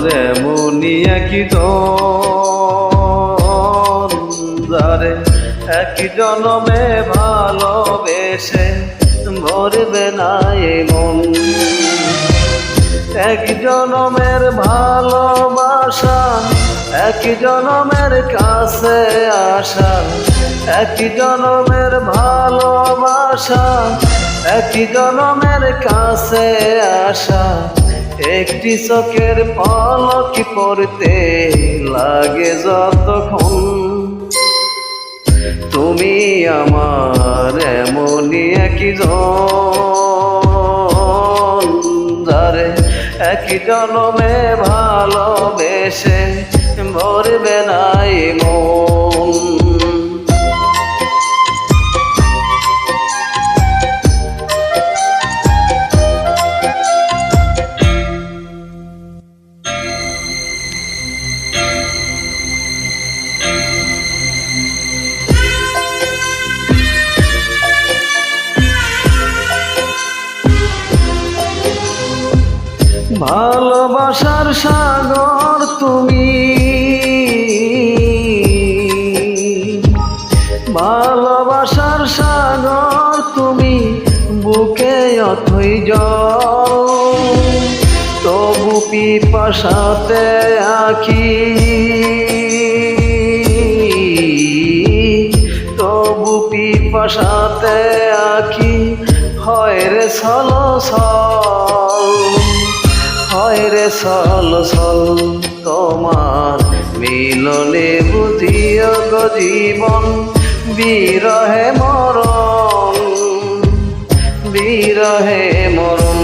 আমার এমনই একই যারে একই জনমে ভালোবেসে ভরবে না এ মন। এক জনমের ভালোবাসা এক জনমের কাছে আসা এক জনমের ভালোবাসা এক জনমের কাছে আসা। একটি চোখের পলক পড়তে লাগে যতক্ষণ। তুমি আমার এমনই একই জন যারে একই জনমে ভালোবেসে ভরবে নাই মন। সাগর তুমি। ভালোবাসার সাগর তুমি, বুকে অথই জল। তবু পিপাসাতে আখি তবু পিপাসাতে আখি হয় রে সল সল সল সল তোমার মিলনে বুঝিও গো জীবন, বিরহে মরণ বিরহে মরণ।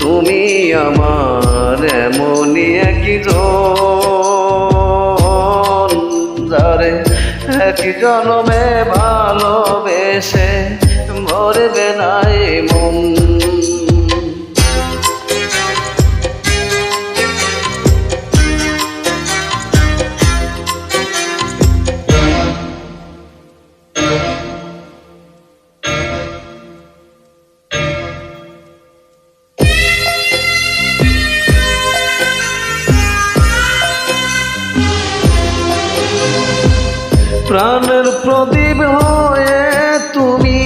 তুমি আমার এমনই একই জন যারে এক জনমে ভালোবেসে মরবে নাই মন। প্রাণের প্রদীপ হয়ে তুমি।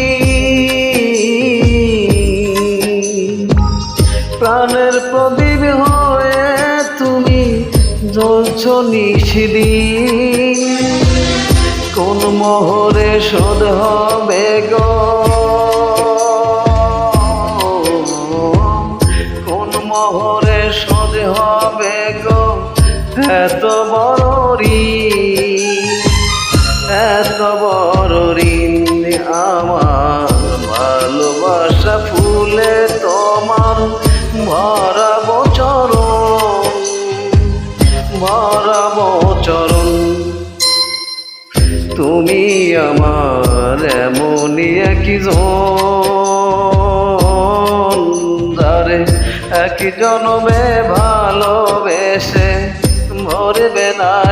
প্রাণের প্রদীপ হয়ে তুমি, জ্বলছ নিশিদিন কোন মোহরে শোধ হবে গো? কোন মোহরে হবে গো? এত বড় এত ঋণ আমার ভালোবাসা ফুলে তোমার ভরা বচরণ ভরা বচরণ তুমি আমার এমনই একই যারে একই জনমে ভালোবেসে নাই মন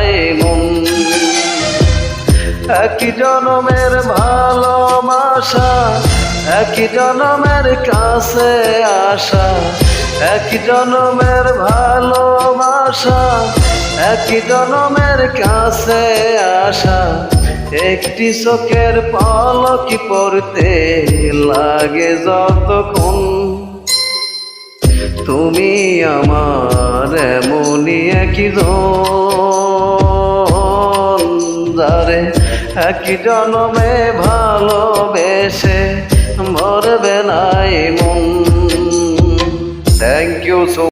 একই জনমের ভালোবাসা, একই জনমের কাছে আসা, একই জনমের ভালোবাসা, একই জনমের কাছে আসা। একটি চোখের পলকি পড়তে লাগে যতক্ষণ। তুমি আমার এমনই একই জন যারে একই জনমে ভালোবেসে মরবে নাই মন। Thank you so